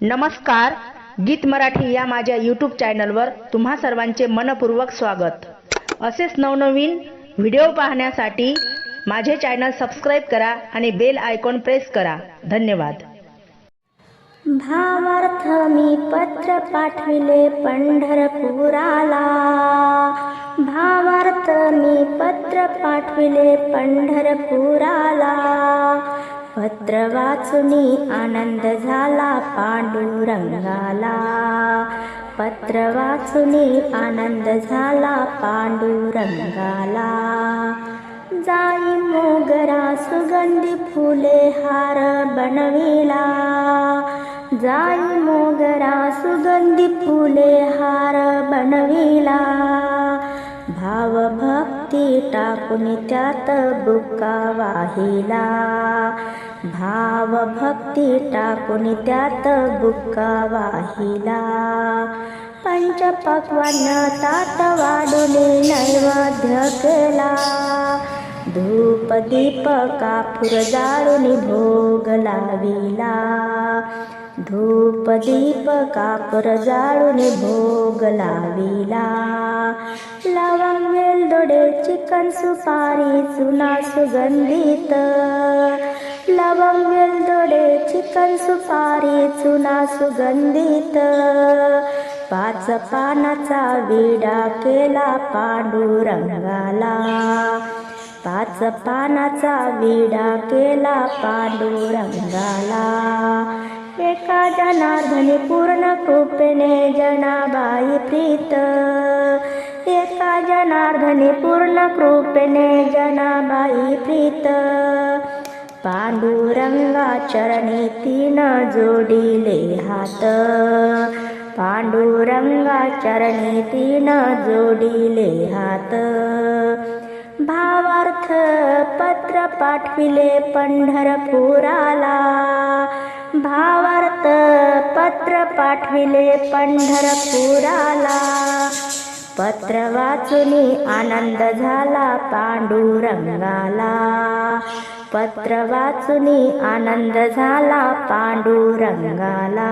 नमस्कार गीत मराठी या माझ्या यूट्यूब चॅनलवर तुम्हा सर्वांचे मनपूर्वक स्वागत. असेच नवनवीन व्हिडिओ पाहण्यासाठी माझे चॅनल सबस्क्राईब करा आणि बेल आयकॉन प्रेस करा. धन्यवाद. भावार्थ मी पत्र पाठविले पंढरपुराला. भावार्थ मी पत्र पाठविले पंढरपुराला. पत्र वाचुनी आनंद झाला पांडुरंगाला. पत्र वाचुनी आनंद झाला पांडुरंगाला. जाई मोगरा सुगंधी फुले हार बनविला. जाई मोगरा सुगंधी फुले हार बनविला. भाव भक्ती टाकून त्यात बुका वाहिला. भाव भक्ती टाकून त्यात बुका वाहिला. पंचपक्वान्न तात वाढुले नैवेद्य केला. धूप दीप कापूर जाळून भोग लाविला. धूप दीप कापूर जाळून भोग लाविला. चिकन सुपारी चुना सुगंधित. लवंग वेलदोडे चिकन सुपारी चुना सुगंधित. पाच पानाचा विडा केला पांडुरंगाला. पाच पानाचा विडा केला पांडुरंगाला. एका जनार्दनी पूर्ण कृपेने जनाबाई प्रीत. जनार्दनी पूर्ण कृपेने जनाबाई प्रीत. पांडुरंगा चरणी तीन जोडिले हात. पांडुरंगा चरणी तीन जोडिले हात. भावार्थ पत्र पाठविले पंढरपुराला. भावार्थ पत्र पाठविले पंढरपुराला. पत्र वाचुनी आनंद झाला पांडुरंगाला. पत्र वाचुनी आनंद झाला पांडुरंगाला.